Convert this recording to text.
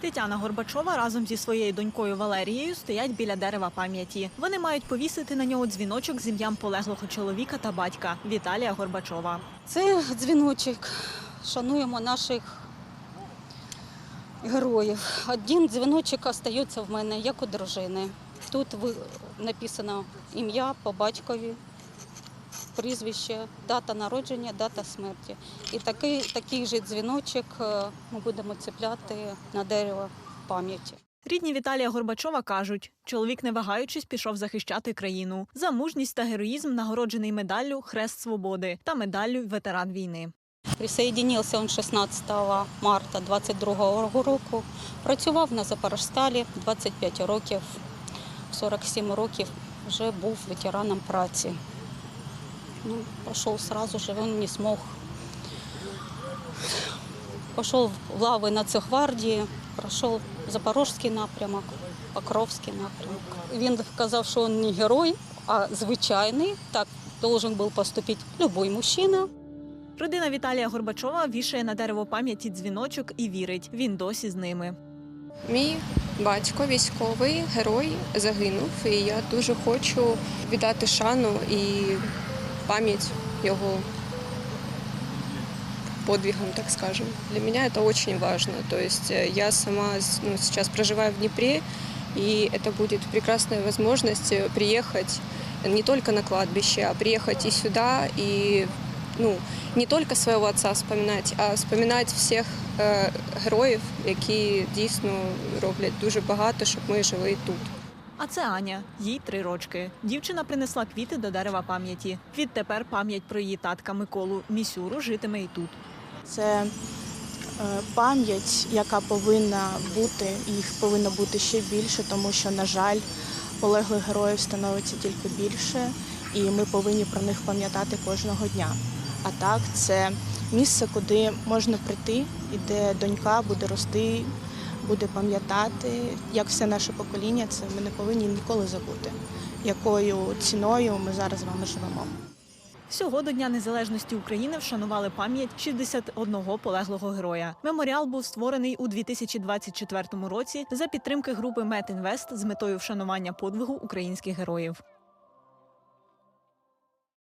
Тетяна Горбачова разом зі своєю донькою Валерією стоять біля дерева пам'яті. Вони мають повісити на нього дзвіночок з ім'ям полеглого чоловіка та батька Віталія Горбачова. Це дзвіночок. Шануємо наших героїв. Один дзвіночок остається в мене, як у дружини. Тут написано ім'я по батькові, прізвище, дата народження, дата смерті. І такий, такий же дзвіночок е, ми будемо цепляти на дерево пам'яті. Рідні Віталія Горбачова кажуть, чоловік, не вагаючись, пішов захищати країну. За мужність та героїзм нагороджений медаллю Хрест Свободи та медаллю Ветеран війни. Присоединився він 16 марта 22 року. Працював на Запорожсталі 25 років, 47 років вже був ветераном праці. Ну, пішов одразу же, він не змог. Пішов в лави Нацгвардії, пройшов Запорізький напрямок, Покровський напрямок. Він казав, що він не герой, а звичайний. Так должен був поступити будь-який мужчина. Родина Віталія Горбачова вішає на дерево пам'яті дзвіночок і вірить, він досі з ними. Мій батько військовий герой загинув, і я дуже хочу віддати шану і пам'ять його подвигам, так скажем. Для меня это очень важно. То есть э, я сама с- ну, сейчас проживаю в Днепре, и это будет прекрасная возможность э, приехать не только на кладбище, а приехать и сюда, и ну, не только своего отца вспоминать, а вспоминать всіх е, героїв, які дійсно роблять дуже багато, щоб ми жили тут. А це Аня, їй три рочки. Дівчина принесла квіти до дерева пам'яті. Відтепер пам'ять про її татка Миколу Місюру житиме і тут. Це е, пам'ять, яка повинна бути, їх повинно бути ще більше, тому що, на жаль, полеглих героїв становиться тільки більше, і ми повинні про них пам'ятати кожного дня. А так, це місце, куди можна прийти, і де донька буде рости, буде пам'ятати, як все наше покоління, це ми не повинні ніколи забути, якою ціною ми зараз з вами живемо. Всього до Дня Незалежності України вшанували пам'ять 61 полеглого героя. Меморіал був створений у 2024 році за підтримки групи Метінвест з метою вшанування подвигу українських героїв.